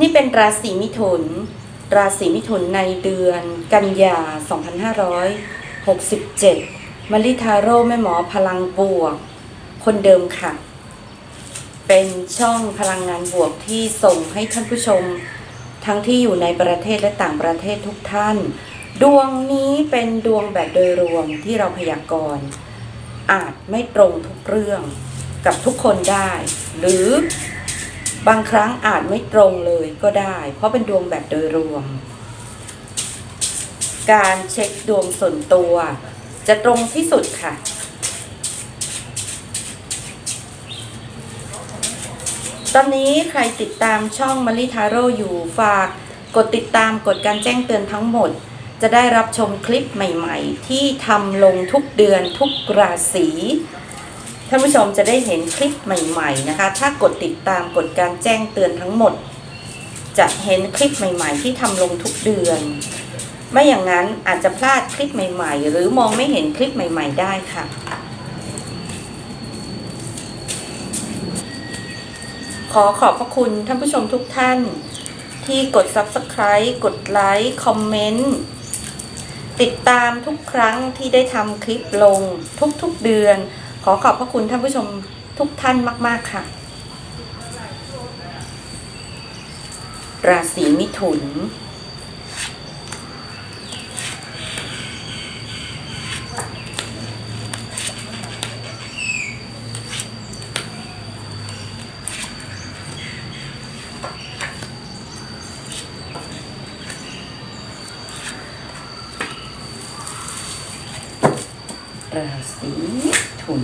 นี่เป็นราศีมิถุน ราศีมิถุนในเดือนกันยา 2567มาริทาโร่แม่หมอพลังบวก คนเดิมค่ะ เป็นช่องพลังงานบวกที่ส่งให้ท่านผู้ชม ทั้งที่อยู่ในประเทศและต่างประเทศทุกท่าน ดวงนี้เป็นดวงแบบโดยรวมที่เราพยากรณ์อาจไม่ตรงทุกเรื่องกับทุกคนได้ หรือ บางครั้งอาจไม่ตรงเลยก็ได้ เพราะเป็นดวงแบบโดยรวม การเช็คดวงส่วนตัว จะตรงที่สุดค่ะตอนนี้ใครติดตามช่องมาริทาโร่อยู่ฝากกดติดตามกดการแจ้งเตือนทั้งหมด จะได้รับชมคลิปใหม่ ๆ ที่ทำลงทุกเดือนทุกราศี ท่านผู้ชมจะได้เห็นคลิปใหม่ ๆ นะคะ ถ้ากดติดตามกดการแจ้งเตือนทั้งหมด จะเห็นคลิปใหม่ ๆ ที่ทำลงทุกเดือน ไม่อย่างนั้นอาจจะพลาดคลิปใหม่ ๆ หรือมองไม่เห็นคลิปใหม่ ๆ ได้ค่ะ ขอขอบพระคุณท่านผู้ชมทุกท่าน ที่กด Subscribe กดไลค์คอมเมนต์ติดตามทุกครั้งที่ได้ทำคลิปลงทุกๆเดือน ขอขอบพระคุณท่านผู้ชมทุกท่านมาก ๆ ค่ะ ราศีมิถุน ราศีมิถุน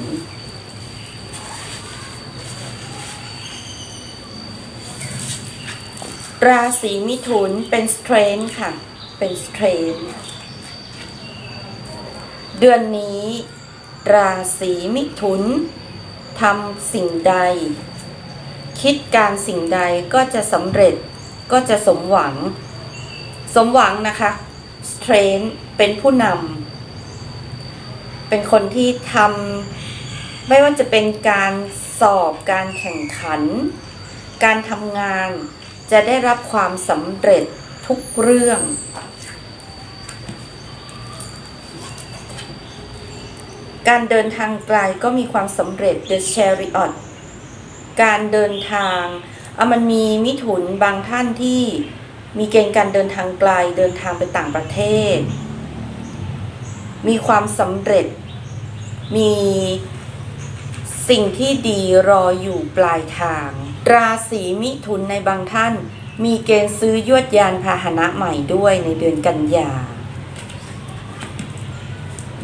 ราศีมิถุนเป็นสเตรนค่ะ เป็นสเตรนเดือนนี้ ราศีมิถุนทำสิ่งใด คิดการสิ่งใดก็จะสำเร็จก็จะสมหวัง สมหวังนะคะสเตรนเป็นผู้นำเป็นคนที่ทำไม่ว่าจะเป็นการสอบการแข่งขัน การทำงาน จะได้รับความสำเร็จทุกเรื่อง การเดินทางไกลก็มีความสำเร็จ The Chariot การเดินทางอะมันมีมิถุนบางท่านที่มีเกณฑ์การเดินทางไกลเดินทางไปต่างประเทศ มีความสำเร็จ มีสิ่งที่ดีรออยู่ปลายทาง ราศีมิถุนในบางท่าน มีเกณฑ์ซื้อยวดยานพาหนะใหม่ด้วยในเดือนกันยา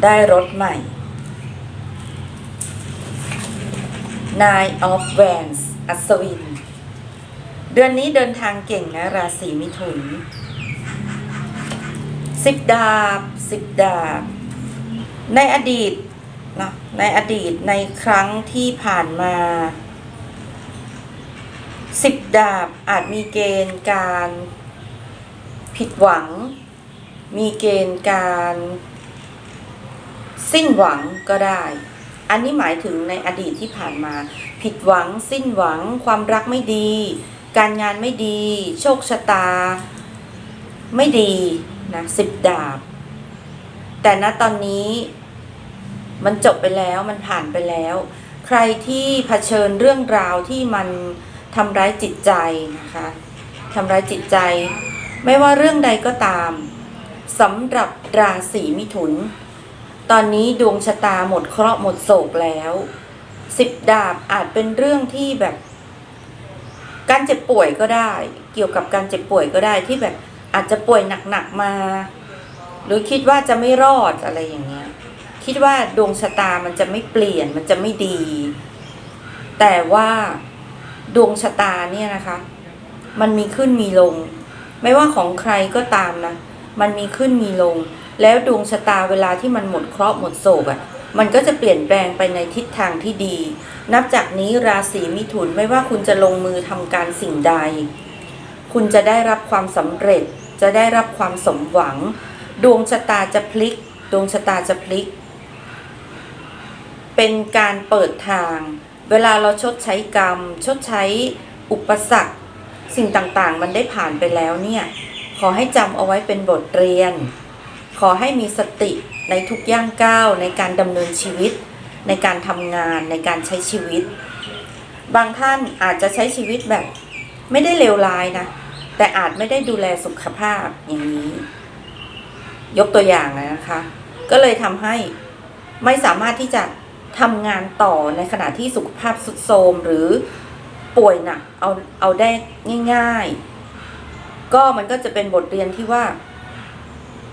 ได้รถใหม่ Nine of Wands อัศวิน เดือนนี้เดินทางเก่งนะราศีมิถุนสิบดาบสิบดาบ ในอดีตนะในอดีตในครั้งที่ผ่านมา สิบดาบอาจมีเกณฑ์การผิดหวัง มีเกณฑ์การสิ้นหวังก็ได้ อันนี้หมายถึงในอดีตที่ผ่านมา ผิดหวัง สิ้นหวัง ความรักไม่ดี การงานไม่ดี โชคชะตา ไม่ดีนะสิบดาบ แต่ณตอนนี้มันจบไปแล้วมันผ่านไปแล้ว ใครที่เผชิญเรื่องราวที่มัน ทำร้ายจิตใจนะคะทำร้ายจิตใจ ไม่ว่าเรื่องใดก็ตามสำหรับราศีมิถุน ตอนนี้ดวงชะตาหมดเคราะห์หมดโศกแล้วสิบดาบอาจเป็นเรื่องที่แบบ การเจ็บป่วยก็ได้ เกี่ยวกับการเจ็บป่วยก็ได้ที่แบบอาจจะป่วยหนักๆมา หรือคิดว่าจะไม่รอดอะไรอย่างเงี้ยคิดว่าดวงชะตามันจะไม่เปลี่ยนมันจะไม่ดี แต่ว่า ดวงชะตาเนี่ยนะคะ มันมีขึ้นมีลง ไม่ว่าของใครก็ตามนะ มันมีขึ้นมีลง แล้วดวงชะตาเวลาที่มันหมดเคราะห์หมดโศกอะ่ะ มันก็จะเปลี่ยนแปลงไปในทิศทางที่ดี นับจากนี้ราศีมิถุนไม่ว่าคุณจะลงมือทำการสิ่งใด คุณจะได้รับความสำเร็จ จะได้รับความสมหวัง ดวงชะตาจะพลิก ดวงชะตาจะพลิก เป็นการเปิดทาง เวลาเราชดใช้กรรม ชดใช้อุปสรรค สิ่งต่างๆ มันได้ผ่านไปแล้วเนี่ย ขอให้จำเอาไว้เป็นบทเรียน ขอให้มีสติในทุกย่างก้าวในการดำเนินชีวิต ในการทำงานในการใช้ชีวิต บางท่านอาจจะใช้ชีวิตแบบ ไม่ได้เลวร้ายนะ แต่อาจไม่ได้ดูแลสุขภาพอย่างนี้ ยกตัวอย่างนะคะ ก็เลยทำให้ไม่สามารถที่จะ ทำงานต่อในขณะที่สุขภาพสุดโทรมหรือป่วยหนักเอาเอาได้ง่าย ๆ ก็มันก็จะเป็นบทเรียนที่ว่า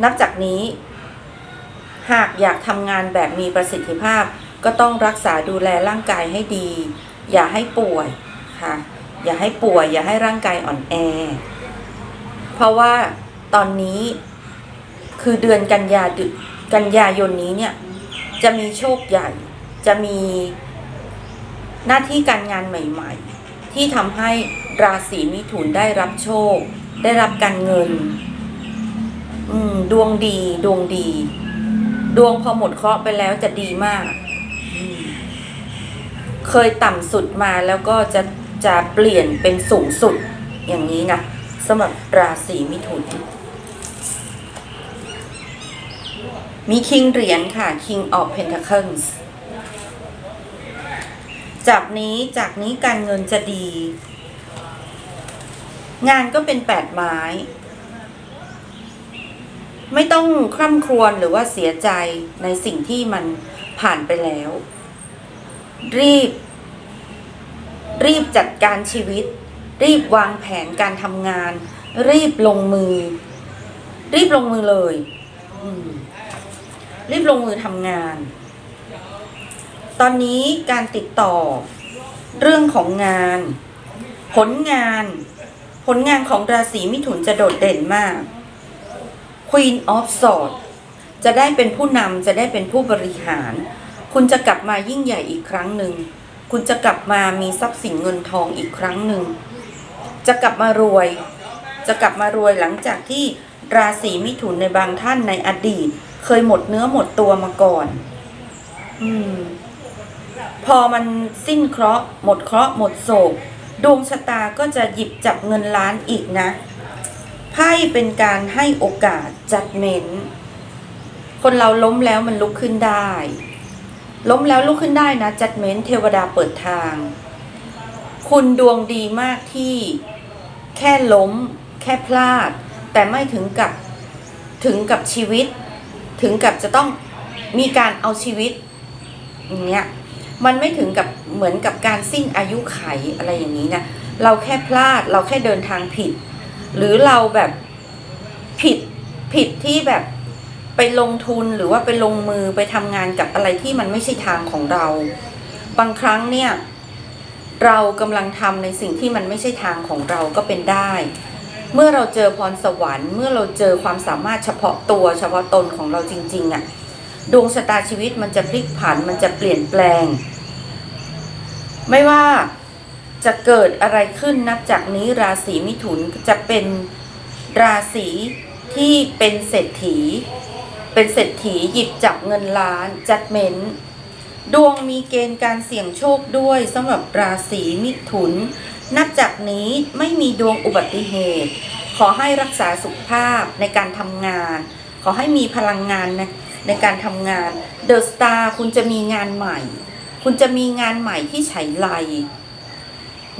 นับจากนี้ หากอยากทำงานแบบมีประสิทธิภาพ ก็ต้องรักษาดูแลร่างกายให้ดี อย่าให้ป่วยค่ะ อย่าให้ป่วย อย่าให้ร่างกายอ่อนแอ เพราะว่าตอนนี้คือเดือนกันยาดกันยายนนี้เนี่ย จะมีโชคใหญ่ จะมีหน้าที่การงานใหม่ ๆ ที่ทำให้ราศีมิถุนได้รับโชค ได้รับการเงินดวงดี ดวงดี ดวงพอหมดเคราะห์ไปแล้วจะดีมาก เคยต่ำสุดมาแล้วก็จะจะเปลี่ยนเป็นสูงสุดอย่างนี้นะสำหรับราศีมิถุน มีคิงเหรียญค่ะ King of Pentacles จากนี้จากนี้การเงินจะดี งานก็เป็นแปดไม้ ไม่ต้องคร่ำครวญหรือว่าเสียใจในสิ่งที่มันผ่านไปแล้ว รีบ รีบจัดการชีวิต รีบวางแผนการทำงาน รีบลงมือ รีบลงมือเลยรีบลงมือทำงาน ตอนนี้การติดต่อเรื่องของงาน ผลงาน ผลงานของราศีมิถุนจะโดดเด่นมาก Queen of Swords จะได้เป็นผู้นำจะได้เป็นผู้บริหาร คุณจะกลับมายิ่งใหญ่อีกครั้งหนึ่ง คุณจะกลับมามีทรัพย์สินเงินทองอีกครั้งหนึ่ง จะกลับมารวย จะกลับมารวยหลังจากที่ราศีมิถุนในบางท่านในอดีต เคยหมดเนื้อหมดตัวมาก่อน อืม พอมันสิ้นเคราะห์หมดเคราะห์หมดโศก ดวงชะตาก็จะหยิบจับเงินล้านอีกนะไพ่เป็นการให้โอกาสจัดเมนคนเราล้มแล้วมันลุกขึ้นได้ ล้มแล้วลุกขึ้นได้นะ จัดเมนเทวดาเปิดทาง คุณดวงดีมากที่แค่ล้ม แค่พลาด แต่ไม่ถึงกับถึงกับชีวิต ถึงกับจะต้องมีการเอาชีวิตอย่างเงี้ย มันไม่ถึงกับเหมือนกับการสิ้นอายุไขอะไรอย่างนี้นะเราแค่พลาดเราแค่เดินทางผิด หรือเราแบบผิดผิดที่แบบไปลงทุนหรือว่าไปลงมือไปทำงานกับอะไรที่มันไม่ใช่ทางของเรา บางครั้งเนี่ย เรากำลังทำในสิ่งที่มันไม่ใช่ทางของเราก็เป็นได้ เมื่อเราเจอพรสวรรค์ เมื่อเราเจอความสามารถเฉพาะตัวเฉพาะตนของเราจริง ๆอะ่ะ ดวงชะตาชีวิตมันจะพลิกผันมันจะเปลี่ยนแปลง ไม่ว่าจะเกิดอะไรขึ้นนับจากนี้ราศีมิถุนจะเป็นราศีที่เป็นเศรษฐี เป็นเศรษฐีหยิบจับเงินล้านจัดเมนดวงมีเกณฑ์การเสี่ยงโชคด้วยสำหรับราศีมิถุน นับจากนี้ไม่มีดวงอุบัติเหตุ ขอให้รักษาสุขภาพในการทำงาน ขอให้มีพลังงาน ในการทำงานเดอะสตาร์คุณจะมีงานใหม่ คุณจะมีงานใหม่ที่ไฉไล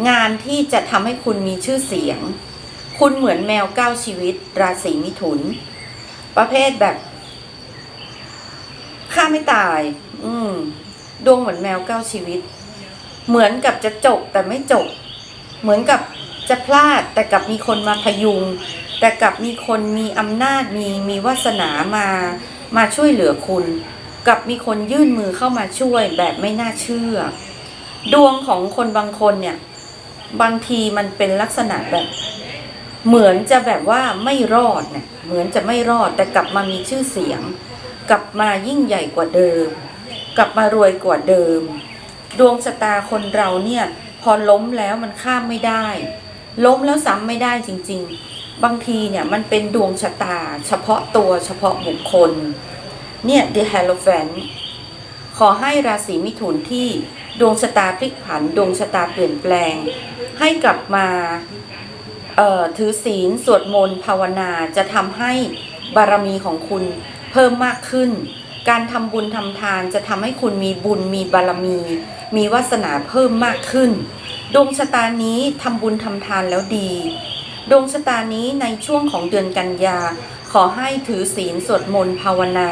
งานที่จะทำให้คุณมีชื่อเสียง คุณเหมือนแมวเก้าชีวิต ราศีมิถุน ประเภทแบบฆ่าไม่ตาย อืมดวงเหมือนแมวเก้าชีวิต เหมือนกับจะจบแต่ไม่จบ เหมือนกับจะพลาดแต่กลับมีคนมาพยุง แต่กลับมีคนมีอำนาจมีมีวาสนามา มาช่วยเหลือคุณ กับมีคนยื่นมือเข้ามาช่วยแบบไม่น่าเชื่อ ดวงของคนบางคนเนี่ย บางทีมันเป็นลักษณะแบบ เหมือนจะแบบว่าไม่รอดเนี่ยเหมือนจะไม่รอดแต่กลับมามีชื่อเสียง กลับมายิ่งใหญ่กว่าเดิม กลับมารวยกว่าเดิม ดวงชะตาคนเราเนี่ย พอล้มแล้วมันข้ามไม่ได้ ล้มแล้วซ้ำไม่ได้จริง ๆ บางทีเนี่ยมันเป็นดวงชะตา เฉพาะตัวเฉพาะบุคคล เนี่ย The Hierophant ขอให้ราศีมิถุนที่ดวงชะตาพลิกผัน ดวงชะตาเปลี่ยนแปลง ให้กลับมาเอ่อถือศีลสวดมนต์ภาวนาจะทำให้บารมีของคุณเพิ่มมากขึ้น การทำบุญทำทานจะทำให้คุณมีบุญมีบารมี มีวาสนาเพิ่มมากขึ้น ดวงชะตานี้ทำบุญทำทานแล้วดี ดวงชะตานี้ในช่วงของเดือนกันยา ขอให้ถือศีลสวดมนต์ภาวนา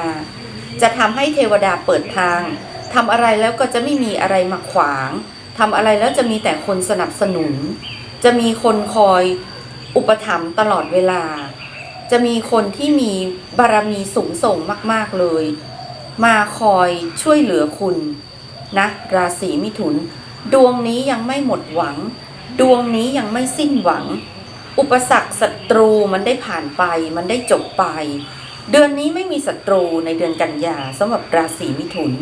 จะทำให้เทวดาเปิดทางทำอะไรแล้วก็จะไม่มีอะไรมาขวางทำอะไรแล้วจะมีแต่คนสนับสนุน จะมีคนคอยอุปถัมภ์ตลอดเวลา จะมีคนที่มีบารมีสูงส่งมาก ๆเลย มาคอยช่วยเหลือคุณนะราศีมิถุน ดวงนี้ยังไม่หมดหวัง ดวงนี้ยังไม่สิ้นหวัง อุปสรรคศัตรูมันได้ผ่านไป มันได้จบไป เดือนนี้ไม่มีศัตรูในเดือนกันยาสำหรับราศีมิถุน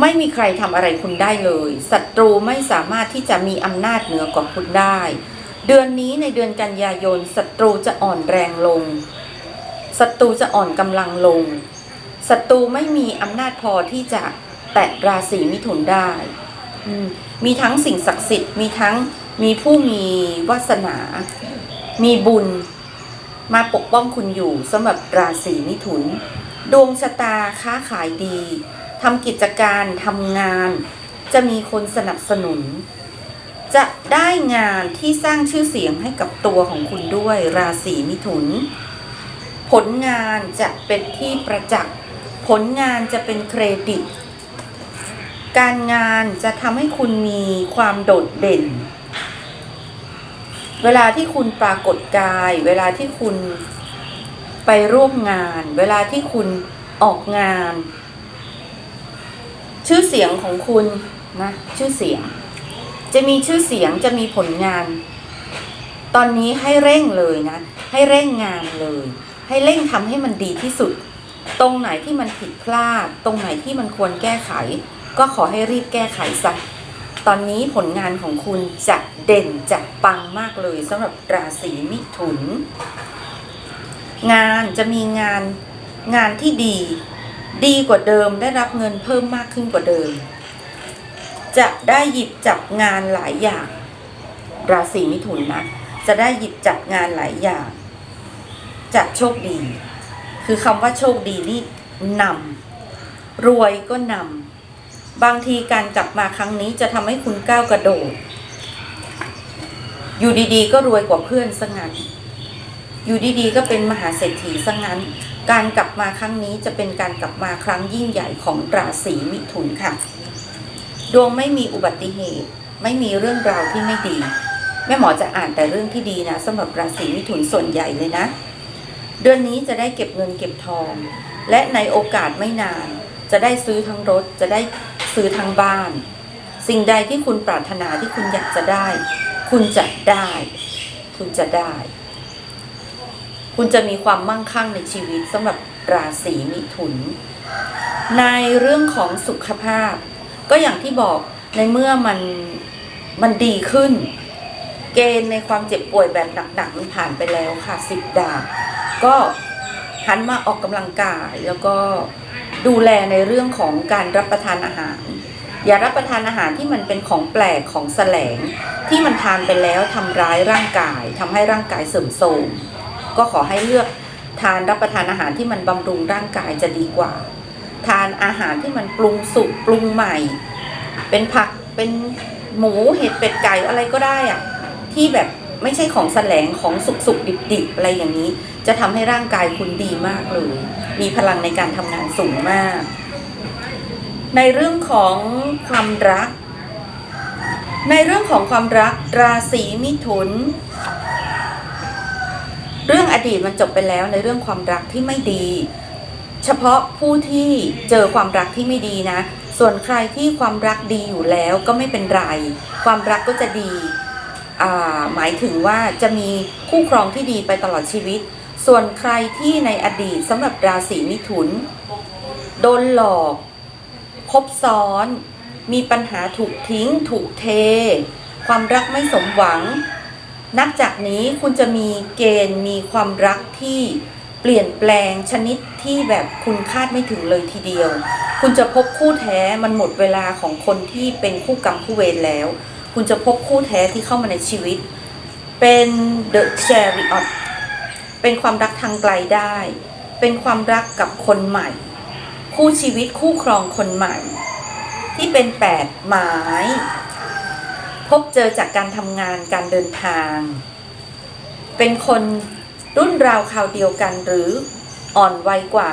ไม่มีใครทำอะไรคุณได้เลยศัตรูไม่สามารถที่จะมีอำนาจเหนือกว่าคุณได้ เดือนนี้ในเดือนกันยายนศัตรูจะอ่อนแรงลงศัตรูจะอ่อนกำลังลงศัตรูไม่มีอำนาจพอที่จะแตะราศีมิถุนได้มมีทั้งสิ่งศักดิ์สิทธิ์มีทั้ง มีผู้มีวาสนา มีบุญ มาปกป้องคุณอยู่สำหรับราศีมิถุน ดวงชะตาค้าขายดีทำกิจการทำงาน จะมีคนสนับสนุน จะได้งานที่สร้างชื่อเสียงให้กับตัวของคุณด้วยราศีมิถุน ผลงานจะเป็นที่ประจักษ์ผลงานจะเป็นเครดิต การงานจะทำให้คุณมีความโดดเด่น เวลาที่คุณปรากฏกาย เวลาที่คุณไปร่วมงาน เวลาที่คุณออกงาน ชื่อเสียงของคุณนะชื่อเสียง จะมีชื่อเสียงจะมีผลงาน ตอนนี้ให้เร่งเลยนะ ให้เร่งงานเลย ให้เร่งทำให้มันดีที่สุด ตรงไหนที่มันผิดพลาด ตรงไหนที่มันควรแก้ไข ก็ขอให้รีบแก้ไขซะ ตอนนี้ผลงานของคุณจะเด่นจะปังมากเลยสำหรับราศีมิถุน งานจะมีงานงานที่ดี ดีกว่าเดิมได้รับเงินเพิ่มมากขึ้นกว่าเดิม จะได้หยิบจับงานหลายอย่าง ราศีมิถุนนะจะได้หยิบจับงานหลายอย่าง จะโชคดี คือคำว่าโชคดีนี่นำรวยก็นำ บางทีการกลับมาครั้งนี้จะทำให้คุณก้าวกระโดด อยู่ดีๆ ก็รวยกว่าเพื่อนซะงั้น อยู่ดีๆ ก็เป็นมหาเศรษฐีซะงั้น การกลับมาครั้งนี้จะเป็นการกลับมาครั้งยิ่งใหญ่ของราศีมิถุนค่ะ ดวงไม่มีอุบัติเหตุ ไม่มีเรื่องราวที่ไม่ดี แม่หมอจะอ่านแต่เรื่องที่ดีนะสำหรับราศีมิถุนส่วนใหญ่เลยนะ เดือนนี้จะได้เก็บเงินเก็บทอง และในโอกาสไม่นาน จะได้ซื้อทั้งรถ จะได้ ซื้อทั้งบ้าน สิ่งใดที่คุณปรารถนาที่คุณอยากจะได้ คุณจะได้ คุณจะได้ คุณจะมีความมั่งคั่งในชีวิตสำหรับราศีมิถุน ในเรื่องของสุขภาพ ก็อย่างที่บอกในเมื่อมันมันดีขึ้น เกณฑ์ในความเจ็บป่วยแบบหนักๆมันผ่านไปแล้วค่ะสิบดาบก็หันมาออกกำลังกายแล้วก็ ดูแลในเรื่องของการรับประทานอาหาร อย่ารับประทานอาหารที่มันเป็นของแปลกของแสลง ที่มันทานไปแล้วทำร้ายร่างกายทำให้ร่างกายเสื่อมโทรมก็ขอให้เลือกทานรับประทานอาหารที่มันบำรุงร่างกายจะดีกว่า ทานอาหารที่มันปรุงสุกปรุงใหม่ เป็นผักเป็นหมูเห็ดเป็ดไก่อะไรก็ได้อะที่แบบไม่ใช่ของแสลงของสุกสุกดิบดิบๆอะไรอย่างนี้ จะทำให้ร่างกายคุณดีมากเลย มีพลังในการทำงานสูงมาก ในเรื่องของความรัก ในเรื่องของความรักราศีมิถุน เรื่องอดีตมันจบไปแล้วในเรื่องความรักที่ไม่ดี เฉพาะผู้ที่เจอความรักที่ไม่ดีนะ ส่วนใครที่ความรักดีอยู่แล้วก็ไม่เป็นไร ความรักก็จะดีหมายถึงว่าจะมีคู่ครองที่ดีไปตลอดชีวิต ส่วนใครที่ในอดีตสำหรับราศีมิถุน โดนหลอก คบซ้อน มีปัญหาถูกทิ้ง ถูกเท ความรักไม่สมหวัง นับจากนี้คุณจะมีเกณฑ์มีความรักที่เปลี่ยนแปลงชนิดที่แบบคุณคาดไม่ถึงเลยทีเดียว คุณจะพบคู่แท้มันหมดเวลาของคนที่เป็นคู่กรรมคู่เวรแล้ว คุณจะพบคู่แท้ที่เข้ามาในชีวิต เป็น The Chariot เป็นความรักทางไกลได้ เป็นความรักกับคนใหม่ คู่ชีวิตคู่ครองคนใหม่ ที่เป็นแปดหมาย พบเจอจากการทำงานการเดินทาง เป็นคนรุ่นราวคราวเดียวกันหรืออ่อนวัยกว่า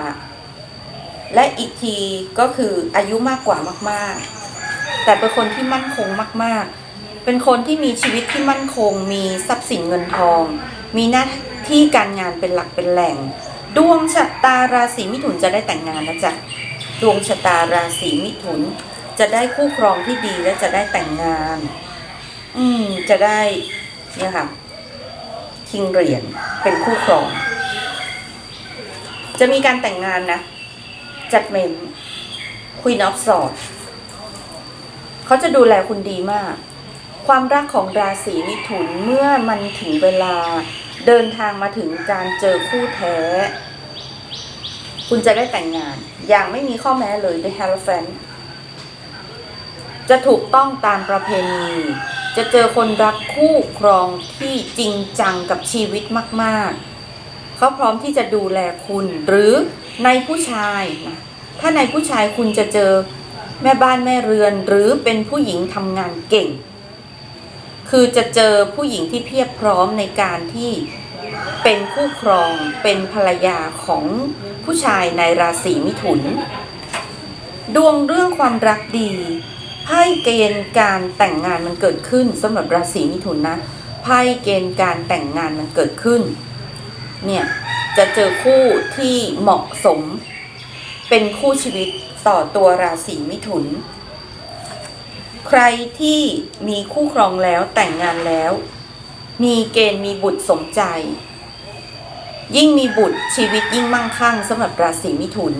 และอีกทีก็คืออายุมากกว่ามาก ๆ แต่เป็นคนที่มั่นคงมาก ๆ เป็นคนที่มีชีวิตที่มั่นคง มีทรัพย์สินเงินทอง มีหน้า ที่การงานเป็นหลักเป็นแหล่ง ดวงชะตาราศีมิถุนจะได้แต่งงานนะจ๊ะดวงชะตาราศีมิถุน จะได้คู่ครองที่ดีและจะได้แต่งงาน อืม จะได้เนี่ยค่ะคิงเหรียญเป็นคู่ครอง จะมีการแต่งงานนะ จัดเมนคุยนอฟสอดเขาจะดูแลคุณดีมาก ความรักของราศีมิถุนเมื่อมันถึงเวลา เดินทางมาถึงการเจอคู่แท้ คุณจะได้แต่งงาน อย่างไม่มีข้อแม้เลย The h e r o p h a n t จะถูกต้องตามประเพณี จะเจอคนรักคู่ครองที่จริงจังกับชีวิตมาก ๆ เขาพร้อมที่จะดูแลคุณ หรือในผู้ชายนะถ้าในผู้ชายคุณจะเจอแม่บ้านแม่เรือนหรือเป็นผู้หญิงทำงานเก่ง คือจะเจอผู้หญิงที่เพียบพร้อมในการที่เป็นคู่ครองเป็นภรรยาของผู้ชายในราศีมิถุน ดวงเรื่องความรักดีไพ่เกณฑ์การแต่งงานมันเกิดขึ้นสำหรับราศีมิถุนนะไพ่เกณฑ์การแต่งงานมันเกิดขึ้น เนี่ยจะเจอคู่ที่เหมาะสม เป็นคู่ชีวิตต่อตัวราศีมิถุน รที่มีคู่ครองแล้วแต่งงานแล้ว มีเกณฑ์มีบุตรสมใจ ยิ่งมีบุตรชีวิตยิ่งมั่งคั่งสำหรับราศีมิถุน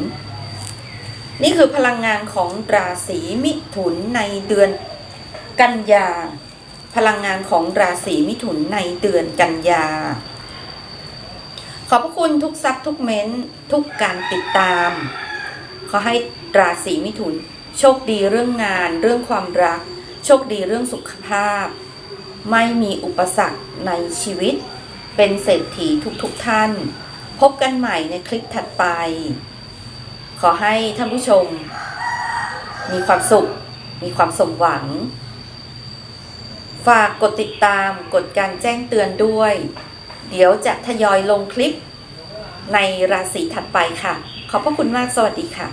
นี่คือพลังงานของราศีมิถุนในเดือนกันยา พลังงานของราศีมิถุนในเดือนกันยา ขอบพระคุณทุกซับทุกเม้นทุกการติดตาม ขอให้ราศีมิถุน โชคดีเรื่องงาน เรื่องความรัก โชคดีเรื่องสุขภาพ ไม่มีอุปสรรคในชีวิต เป็นเศรษฐีทุกๆทท่าน พบกันใหม่ในคลิปถัดไป ขอให้ท่านผู้ชม มีความสุข มีความสมหวัง ฝากกดติดตามกดการแจ้งเตือนด้วย เดี๋ยวจะทยอยลงคลิปในราศีถัดไปค่ะ ขอบพระคุณมาก สวัสดีค่ะ